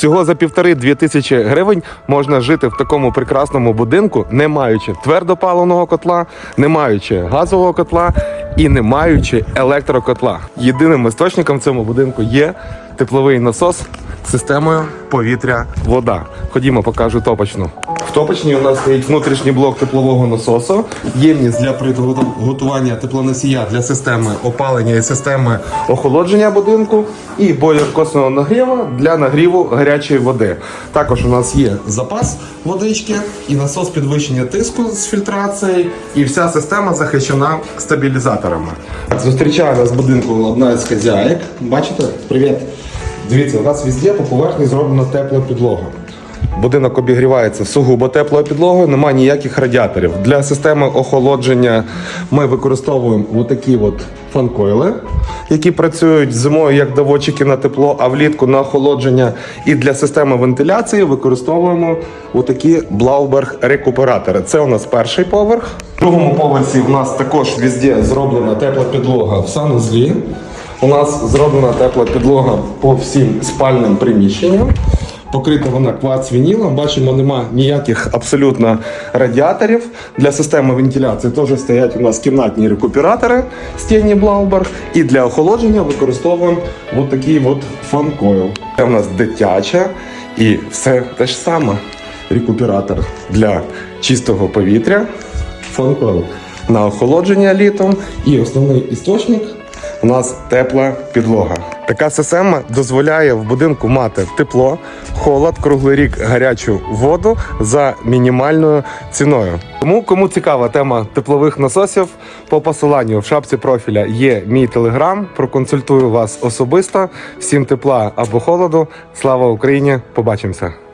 Всього за півтори-дві тисячі гривень можна жити в такому прекрасному будинку, не маючи твердопаленого котла, не маючи газового котла і не маючи електрокотла. Єдиним істочником в цьому будинку є тепловий насос системою повітря-вода. Ходімо, покажу топочну. В топочній у нас стоїть внутрішній блок теплового насосу, ємність для приготування теплоносія для системи опалення і системи охолодження будинку, і бойлер косного нагріву для нагріву гарячої води. Також у нас є запас водички і насос підвищення тиску з фільтрацією, і вся система захищена стабілізаторами. Зустрічає нас будинку одна з хазяїк. Бачите? Привіт. Дивіться, у нас везде по поверхні зроблена тепла підлога. Будинок обігрівається сугубо теплою підлогою, немає ніяких радіаторів. Для системи охолодження ми використовуємо отакі от фанкойли, які працюють зимою як доводчики на тепло, а влітку на охолодження. І для системи вентиляції використовуємо отакі Блауберг рекуператори. Це у нас перший поверх. В другому поверсі у нас також везде зроблена тепла підлога в санузлі. У нас зроблена тепла підлога по всім спальним приміщенням. Покрита вона кварц вінілом. Бачимо, нема ніяких абсолютно радіаторів. Для системи вентиляції теж стоять у нас кімнатні рекуператори стінні Блауберг. І для охолодження використовуємо от такий от фан-койл. Це у нас дитяча і все те ж саме. Рекуператор для чистого повітря, фан-койл на охолодження літом. І основний істочник у нас тепла підлога. Така система дозволяє в будинку мати тепло, холод, круглий рік гарячу воду за мінімальною ціною. Тому кому цікава тема теплових насосів, по посиланню в шапці профіля є мій телеграм. Проконсультую вас особисто. Всім тепла або холоду. Слава Україні! Побачимося!